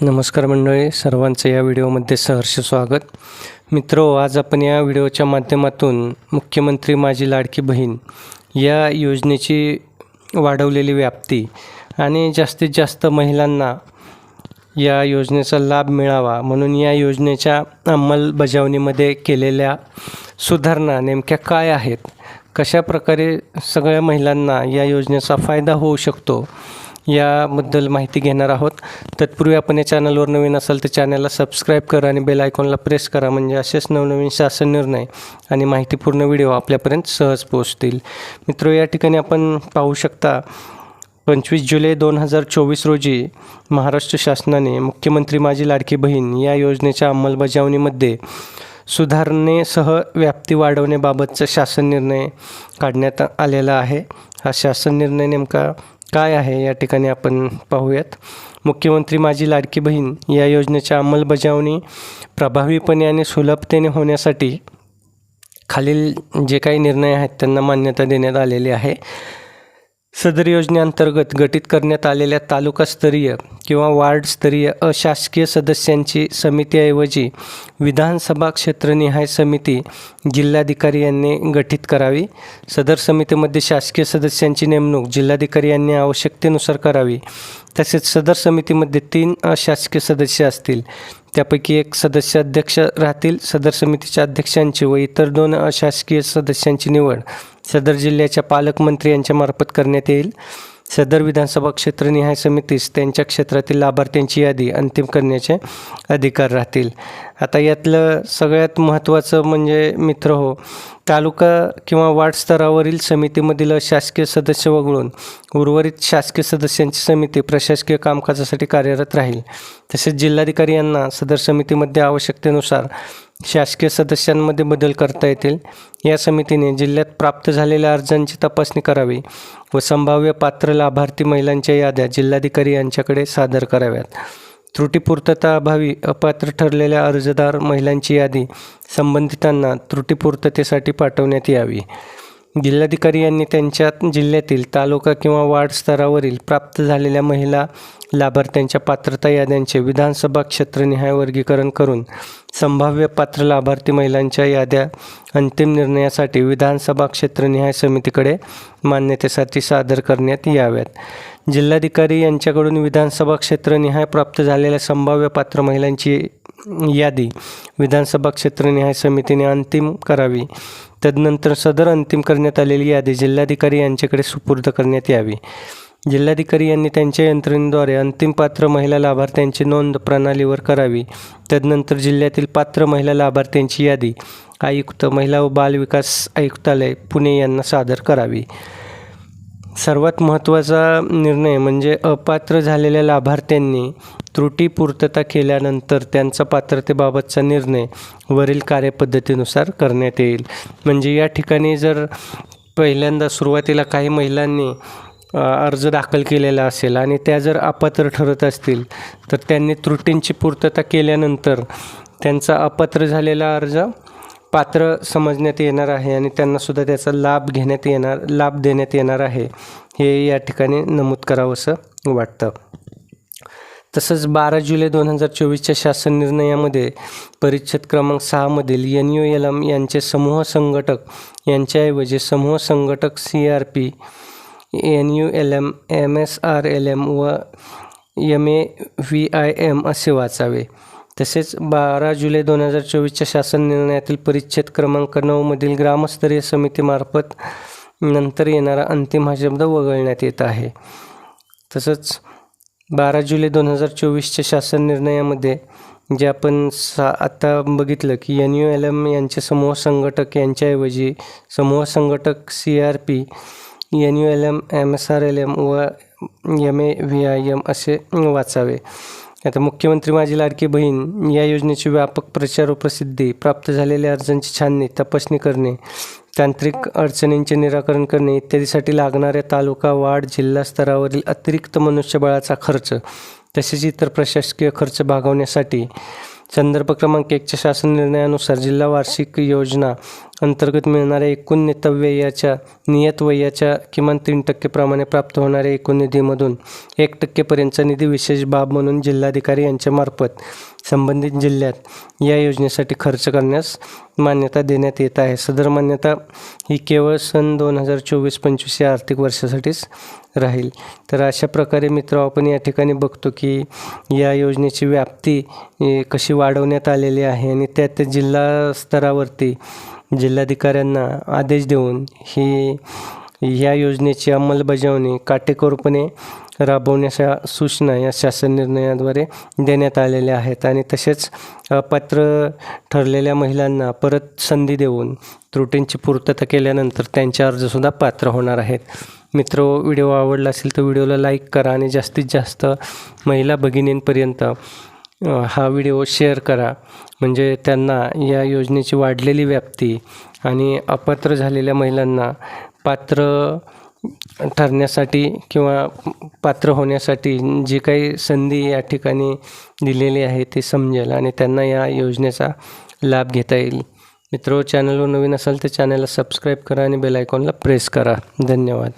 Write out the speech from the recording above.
नमस्कार मंडळी सर्वांचं या व्हिडिओमध्ये सहर्ष स्वागत. मित्रो आज आपण या व्हिडिओच्या माध्यमातून मुख्यमंत्री माझी लाडकी बहीण या योजनेची वाढवलेली व्याप्ती आणि जास्तीत जास्त महिलांना या योजनेचा लाभ मिळावा म्हणून या योजनेच्या अंमलबजावणीमध्ये केलेल्या सुधारणा नेमक्या काय आहेत? कशा प्रकारे सगळ्या महिलांना या योजनेचा फायदा होऊ शकतो? याबद्दल माहिती घेणार आहोत. तत्पूर्वी आपण या चॅनलवर नवीन असाल तर चॅनलला सबस्क्राईब करा आणि बेल आयकॉनला प्रेस करा म्हणजे असेच नवनवीन शासन निर्णय आणि माहितीपूर्ण व्हिडिओ आपल्यापर्यंत सहज पोहोचतील. मित्र या ठिकाणी आपण पाहू शकता पंचवीस जुलै दोन हजार चोवीस रोजी महाराष्ट्र शासनाने मुख्यमंत्री माझी लाडकी बहीण या योजनेच्या अंमलबजावणीमध्ये सुधारणेसह व्याप्ती वाढवण्याबाबतचा शासन निर्णय काढण्यात आलेला आहे. हा शासन निर्णय नेमका काय आहे या ठिकाणी आपण पाहूयात. मुख्यमंत्री माझी लाडकी बहीण या योजनेच्या अंमलबजावणी प्रभावीपणे आणि सुलभतेने होण्यासाठी खालील जे काही निर्णय आहेत त्यांना मान्यता देण्यात आलेली आहे. सदर योजनेअंतर्गत गठीत करण्यात आलेल्या तालुकास्तरीय किंवा वार्डस्तरीय अशासकीय सदस्यांची समितीऐवजी विधानसभा क्षेत्रनिहाय समिती जिल्हाधिकारी यांनी गठीत करावी. सदर समितीमध्ये शासकीय सदस्यांची नेमणूक जिल्हाधिकारी यांनी आवश्यकतेनुसार करावी. तसेच सदर समितीमध्ये तीन अशासकीय सदस्य असतील. त्यापैकी एक सदस्य अध्यक्ष राहतील. सदर समितीच्या अध्यक्षांची व इतर दोन अशासकीय सदस्यांची निवड सदर जिल्ह्याच्या पालकमंत्री यांच्यामार्फत करण्यात येईल. सदर विधानसभा क्षेत्रनिहाय समितीस त्यांच्या क्षेत्रातील लाभार्थ्यांची यादी अंतिम करण्याचे अधिकार राहतील. आता यातलं सगळ्यात महत्त्वाचं म्हणजे मित्र हो तालुका किंवा वार्ड स्तरावरील समितीमधील शासकीय सदस्य वगळून उर्वरित शासकीय सदस्यांची समिती प्रशासकीय कामकाजासाठी कार्यरत राहील. तसेच जिल्हाधिकारी यांना सदर समितीमध्ये आवश्यकतेनुसार शासकीय सदस्यांमध्ये बदल करता येतील. या समितीने जिल्ह्यात प्राप्त झालेल्या अर्जांची तपासणी करावी व संभाव्य पात्र लाभार्थी महिलांच्या याद्या जिल्हाधिकारी यांच्याकडे सादर कराव्यात. त्रुटीपूर्तता अभावी अपात्र ठरलेल्या अर्जदार महिलांची यादी संबंधितांना त्रुटीपूर्ततेसाठी पाठवण्यात यावी. जिल्हाधिकारी यांनी त्यांच्या जिल्ह्यातील तालुका किंवा वार्ड स्तरावरील प्राप्त झालेल्या महिला लाभार्थ्यांच्या पात्रता याद्यांचे विधानसभा क्षेत्रनिहाय वर्गीकरण करून संभाव्य पात्र लाभार्थी महिलांच्या याद्या अंतिम निर्णयासाठी विधानसभा क्षेत्रनिहाय समितीकडे मान्यतेसाठी सादर करण्यात याव्यात. जिल्हाधिकारी यांच्याकडून विधानसभा क्षेत्रनिहाय प्राप्त झालेल्या संभाव्य पात्र महिलांची यादी. विधानसभा क्षेत्रनिहाय समितीने अंतिम करावी. तदनंतर सदर अंतिम करण्यात आलेली यादी जिल्हाधिकारी यांच्याकडे सुपूर्द करण्यात यावी. जिल्हाधिकारी यांनी त्यांच्या यंत्रणेद्वारे अंतिम पात्र महिला लाभार्थ्यांची नोंद प्रणालीवर करावी. तदनंतर जिल्ह्यातील पात्र महिला लाभार्थ्यांची यादी आयुक्त महिला व बाल विकास आयुक्तालय पुणे यांना सादर करावी. सर्वात महत्त्वाचा निर्णय म्हणजे अपात्र झालेल्या लाभार्थ्यांनी त्रुटी पूर्तता केल्यानंतर त्यांचा पात्रतेबाबतचा निर्णय वरील कार्यपद्धतीनुसार करण्यात येईल. म्हणजे या ठिकाणी जर पहिल्यांदा सुरुवातीला काही महिलांनी अर्ज दाखल केलेला असेल आणि त्या जर अपात्र ठरत असतील तर त्यांनी त्रुटींची पूर्तता केल्यानंतर त्यांचा अपात्र झालेला अर्ज पात्र समजण्यात येणार आहे आणि त्यांनासुद्धा त्याचा लाभ घेण्यात येणार लाभ देण्यात येणार आहे. हे या ठिकाणी नमूद करावंसं वाटतं. तसंच बारा जुलै दोन हजार चोवीसच्या शासन निर्णयामध्ये परिच्छेद क्रमांक सहामधील एन यू एल एम यांचे समूह संघटक यांच्याऐवजी समूह संघटक C R P N U L M M S R L M व M A V I M असे वाचावे. तसेच बारा जुलै दोन हजार चोवीसच्या शासन निर्णयातील परिच्छेद क्रमांक नऊमधील ग्रामस्तरीय समितीमार्फत नंतर येणारा अंतिम हा शब्द वगळण्यात येत आहे. तसंच बारा जुलै दोन हजार चोवीसच्या शासन निर्णयामध्ये जे आपण सा आत्ता बघितलं की एन यू एल एम यांचे समूह संघटक यांच्याऐवजी समूह संघटक C R P N U L M M S R L M व M A V I M असे वाचावे. आता मुख्यमंत्री माझी लाडकी बहीण या योजनेची व्यापक प्रचार व प्रसिद्धी प्राप्त झालेल्या अर्जांची छाननी तपासणी करणे तांत्रिक अडचणींचे निराकरण करणे इत्यादीसाठी लागणाऱ्या तालुका वाढ जिल्हा स्तरावरील अतिरिक्त मनुष्यबळाचा खर्च तसेच इतर प्रशासकीय खर्च भागवण्यासाठी संदर्भ क्रमांक एकच्या शासन निर्णयानुसार जिल्हा वार्षिक योजना अंतर्गत मिळणाऱ्या एकूण नेतव्ययाच्या नियत वयाच्या किमान तीन टक्के प्रमाणे प्राप्त होणाऱ्या एकूण निधीमधून एक टक्केपर्यंतचा निधी विशेष बाब म्हणून जिल्हाधिकारी यांच्यामार्फत संबंधित जिल्ह्यात या योजनेसाठी खर्च करण्यास मान्यता देण्यात येत आहे. सदर मान्यता ही केवळ सन दोन हजार चोवीस पंचवीस या आर्थिक वर्षासाठीच राहील. तर अशा प्रकारे मित्र आपण या ठिकाणी बघतो की या योजनेची व्याप्ती कशी वाढवण्यात आलेली आहे आणि त्या त्या जिल्हा स्तरावरती जिल्हाधिकाऱ्यांना आदेश देऊन ही या योजनेची अंमलबजावणी काटेकोरपणे राबवण्याच्या सूचना या शासन निर्णयाद्वारे देण्यात आलेल्या आहेत आणि तसेच अपात्र ठरलेल्या महिलांना परत संधी देऊन त्रुटींची पूर्तता केल्यानंतर त्यांचे अर्जसुद्धा पात्र होणार आहेत. मित्र व्हिडिओ आवडला असेल तर व्हिडिओला लाईक करा आणि जास्तीत जास्त महिला भगिनींपर्यंत हा व्हिडिओ शेअर करा. म्हणजे त्यांना या योजनेची वाढलेली व्याप्ती आणि अपात्र झालेल्या महिलांना पात्र ठरण्यासाठी किंवा पात्र होण्यासाठी जी काही संधी या ठिकाणी दिलेली आहे ते समजेल आणि त्यांना या योजनेचा लाभ घेता येईल. मित्र चॅनलवर नवीन असाल तर चॅनलला सबस्क्राईब करा आणि बेल आयकॉनला प्रेस करा. धन्यवाद.